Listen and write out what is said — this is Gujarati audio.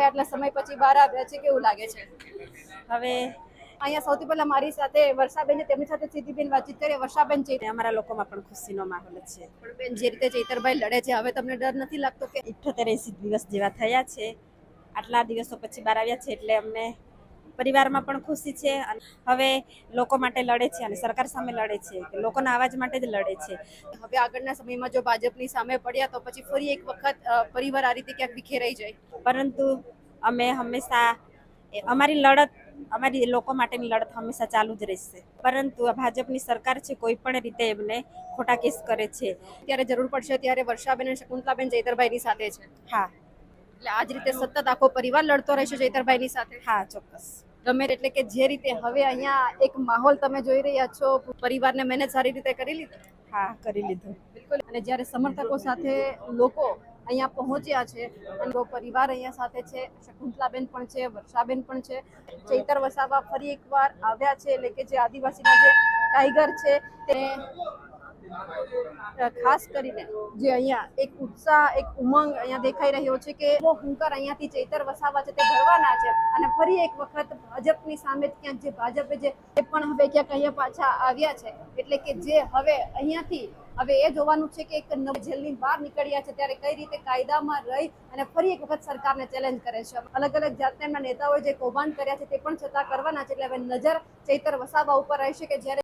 ચૈતરભાઈ આટલા સમય પછી બહાર આવ્યા છે કેવું લાગે છે? હવે અહીંયા સૌથી પહેલા મારી સાથે વર્ષાબેન છે તેમની સાથે સીધીબેન વાતચીત કરીએ વર્ષાબેન જઈને અમારા લોકોમાં પણ ખુશીનો માહોલ છે. પણ બેન જે રીતે ચૈતરભાઈ લડે છે હવે તમને ડર નથી લાગતો કે ઇઠ્ઠોતેર એસી દિવસ જેવા થયા છે. આટલા દિવસો પછી બહાર આવ્યા છે એટલે અમને પરિવારમાં પણ ખુશી છે અને હવે લોકો માટે લડે છે અને સરકાર સામે લડે છે કે લોકોના અવાજ માટે જ લડે છે. હવે આગળના સમયમાં જો ભાજપની સામે પડ્યા તો પછી ફરી એક વખત પરિવાર આ રીતે ક્યાંક વિખેરાઈ જાય? પરંતુ અમે હંમેશા અમારી લડત અમારી લોકો માટેની લડત હંમેશા ચાલુ જ રહેશે. પરંતુ ભાજપની સરકાર છે કોઈ પણ રીતે એમને ખોટા કેસ કરે છે. ત્યારે જરૂર પડશે ત્યારે વર્ષાબેન અને શકુંતલાબેન જયતરભાઈની સાથે છે? હા. એટલે આ જ રીતે સતત આખો પરિવાર લડતો રહેશે જયતરભાઈની સાથે? હા ચોક્કસ. ગમે એટલે કે જે રીતે હવે અહીંયા એક માહોલ તમે જોઈ રહ્યા છો પરિવારને મેનેજ સારી રીતે કરી લીધું? હા કરી લીધું. બિલકુલ. અને જ્યારે સમર્થકો સાથે લોકો અહીંયા પહોંચ્યા છે અને પરિવાર અહીંયા સાથે છે શકુંતલાબેન પણ છે વર્ષાબેન પણ છે ચૈતર વસાવા ફરી એકવાર આવ્યા છે એટલે કે જે આદિવાસીના જે ટાઈગર છે તે ખાસ કરીને જે અહીંયા એક ઉત્સાહ, એક ઉમંગ અહીંયા દેખાઈ રહ્યો છે કે હુંકાર અહીંયાથી ચૈતર વસાવા છે, તે ભરવાના છે. અને ફરી એક વખત ભાજપની સામે ક્યાંક જે ભાજપે જે પણ હવે ક્યાંક અહીંયા પાછા આવ્યા છે. એટલે કે જે હવે અહીંયાથી હવે એ જોવાનું છે કે એક જેલની બહાર નીકળ્યા છે, ત્યારે કઈ રીતે કાયદામાં રહી અને ફરી એક વખત સરકારને ચેલેન્જ કરે છે. અલગ અલગ જાતના નેતાઓએ જે કૌભાંડ કર્યા છે, તે પણ છતાં કરવાના છે. એટલે હવે નજર ચૈતર વસાવા ઉપર રહેશે કે જ્યારે